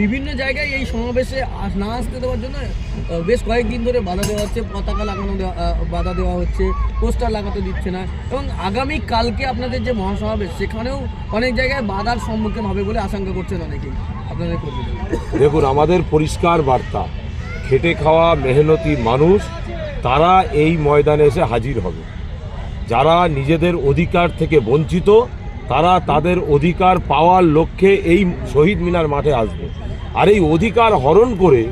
বিভিন্ন জায়গায় এই সমাবেশে না আসতে দেওয়ার জন্য বেশ কয়েকদিন ধরে বাধা দেওয়া হচ্ছে, পতাকা লাগানো বাধা দেওয়া হচ্ছে, পোস্টার লাগাতে দিচ্ছে না এবং আগামী কালকে আপনাদের যে মহাসমাবেশ, সেখানেও অনেক জায়গায় বাধার সম্মুখীন হবে বলে আশঙ্কা করছেন অনেকেই। আপনাদের দেখুন, আমাদের পরিষ্কার বার্তা, খেটে খাওয়া মেহনতি মানুষ, তারা এই ময়দানে এসে হাজির হবে। যারা নিজেদের অধিকার থেকে বঞ্চিত তারা তাদের অধিকার পাওয়ার লক্ষ্যে এই শহীদ মিনার মাঠে আসবে। আর এই অধিকার হরণ করে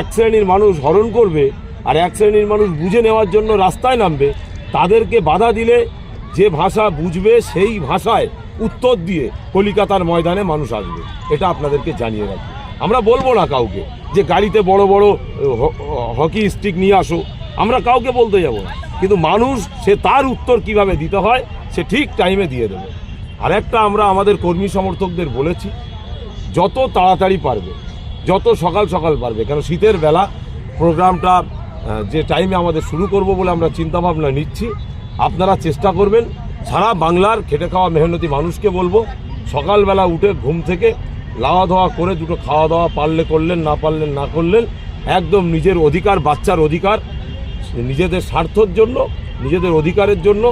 এক শ্রেণির মানুষ হরণ করবে আর এক শ্রেণির মানুষ বুঝে নেওয়ার জন্য রাস্তায় নামবে, তাদেরকে বাধা দিলে যে ভাষা বুঝবে সেই ভাষায় উত্তর দিয়ে কলিকাতার ময়দানে মানুষ আসবে। এটা আপনাদেরকে জানিয়ে রাখি। আমরা বলব না কাউকে যে গাড়িতে বড় বড় হকি স্টিক নিয়ে আসো। আমরা কাউকে বলতে যাব না। কিন্তু মানুষ সে তার উত্তর কীভাবে দিতে হয় সে ঠিক টাইমে দিয়ে দেবে। আর একটা আমরা আমাদের কর্মী সমর্থকদের বলেছি, যত তাড়াতাড়ি পারবে, যত সকাল সকাল পারবে, কেন শীতের বেলা প্রোগ্রামটা যে টাইমে আমাদের শুরু করব বলে আমরা চিন্তাভাবনা নিচ্ছি, আপনারা চেষ্টা করবেন, সারা বাংলার খেটে খাওয়া মেহনতি মানুষকে বলব, সকালবেলা উঠে ঘুম থেকে লাওয়া ধোয়া করে দুটো খাওয়া দাওয়া পারলে করলেন, না পারলেন, না করলেন, একদম নিজের অধিকার, বাচ্চার অধিকার, নিজেদের স্বার্থর জন্য, নিজেদের অধিকারের জন্য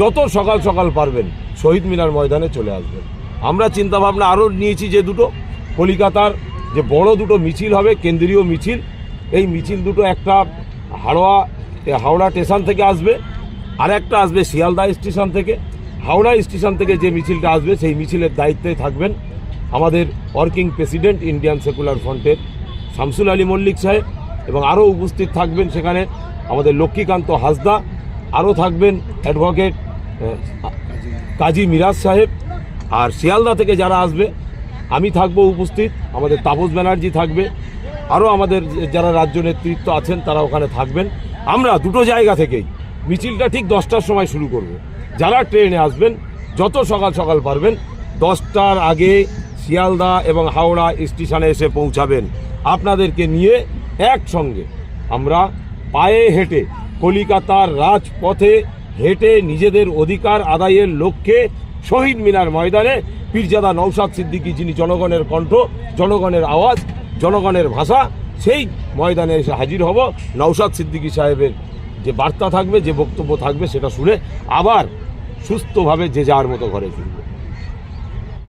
যত সকাল সকাল পারবেন শহীদ মিনার ময়দানে চলে আসবেন। আমরা চিন্তাভাবনা আরও নিয়েছি যে দুটো, কলিকাতার যে বড় দুটো মিছিল হবে, কেন্দ্রীয় মিছিল, এই মিছিল দুটো একটা হাওড়া হাওড়া স্টেশন থেকে আসবে আর একটা আসবে শিয়ালদা স্টেশন থেকে। হাওড়া স্টেশন থেকে যে মিছিলটা আসবে, সেই মিছিলের দায়িত্বে থাকবেন আমাদের ওয়ার্কিং প্রেসিডেন্ট, ইন্ডিয়ান সেকুলার ফ্রন্টের শামসুল আলী মল্লিক সাহেব এবং আরও উপস্থিত থাকবেন সেখানে আমাদের লক্ষ্মীকান্ত হাসদা, আরও থাকবেন অ্যাডভোকেট কাজী মিরাজ সাহেব আর শিয়ালদা থেকে যারা আসবে, আমি থাকব উপস্থিত, আমাদের তাপস ব্যানার্জি থাকবে, আরও আমাদের যারা রাজ্য নেতৃত্ব আছেন তারা ওখানে থাকবেন। আমরা দুটো জায়গা থেকেই মিছিলটা ঠিক দশটার সময় শুরু করব। যারা ট্রেনে আসবেন, যত সকাল সকাল পারবেন, দশটার আগে শিয়ালদা এবং হাওড়া স্টেশনে এসে পৌঁছাবেন। আপনাদেরকে নিয়ে একসঙ্গে আমরা পায়ে হেঁটে কলিকাতার রাজপথে হেঁটে নিজেদের অধিকার আদায়ের লক্ষ্যে শহীদ মিনার ময়দানে পীরজাদা নৌসাদ সিদ্দিকী যিনি জনগণের কণ্ঠ, জনগণের আওয়াজ, জনগণের ভাষা, সেই ময়দানে এসে হাজির হব। নৌসাদ সিদ্দিকী সাহেবের যে বার্তা থাকবে, যে বক্তব্য থাকবে, সেটা শুনে আবার সুস্থভাবে যে যার মতো ঘরে ফিরবে।